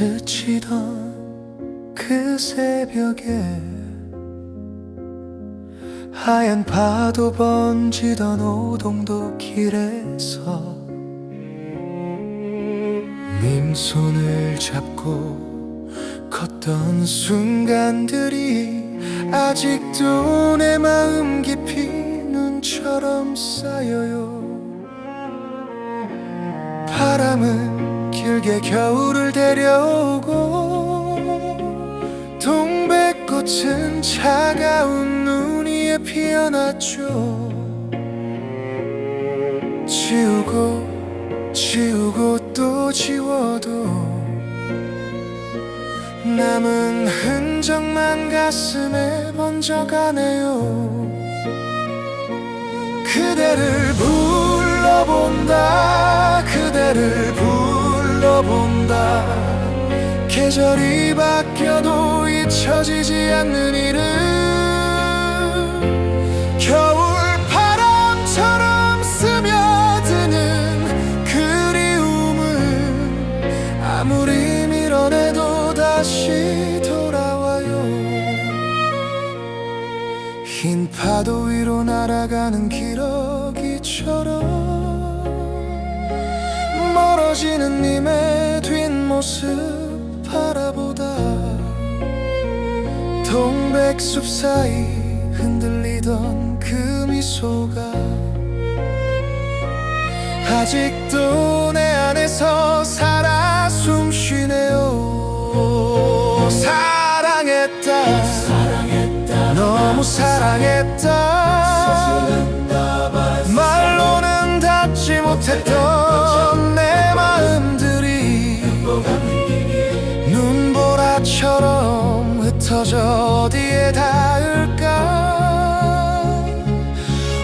스치던 그 새벽에 하얀 파도 번지던 오동도 길에서 님 손을 잡고 걷던 순간들이 아직도 내 마음 깊이 눈처럼 쌓여요. 바람은 길게 겨울을 데려오고 동백꽃은 차가운 눈 위에 피어났죠. 지우고 지우고 또 지워도 남은 흔적만 가슴에 번져가네요. 그대를 불러본다 그대를 불러본다. 계절이 바뀌어도 잊혀지지 않는 이름. 겨울 바람처럼 스며드는 그리움은 아무리 밀어내도 다시 돌아와요. 흰 파도 위로 날아가는 기러기처럼 멀어지는 님의 뒷 모습 바라보다 동백숲 사이 흔들리던 그 미소가 아직도 내 안에서 살아 숨쉬네요. 사랑했다. 너무 사랑했다. 말로는 닿지 못했던 흩어져 어디에 닿을까?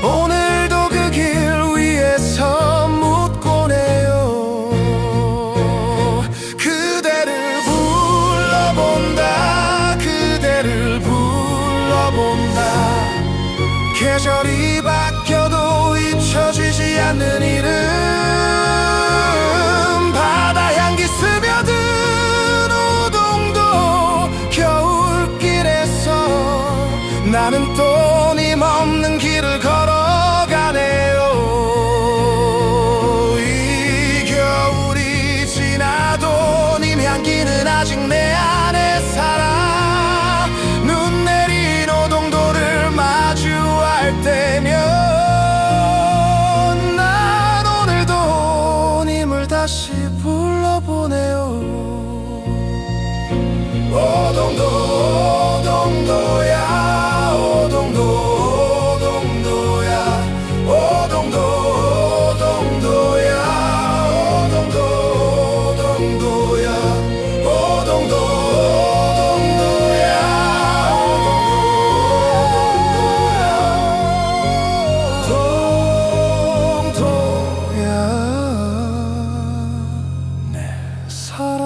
오늘도 그 길 위에서 묻곤 해요. 그대를 불러본다 그대를 불러본다. 계절이 바뀌어도 잊혀지지 않는 이 나는 또 님없는 길을 걸어가네요. 이 겨울이 지나도 님 향기는 아직 내 안에 살아. 눈 내린 오동도를 마주할 때면 난 오늘도 네 님을 다시 taught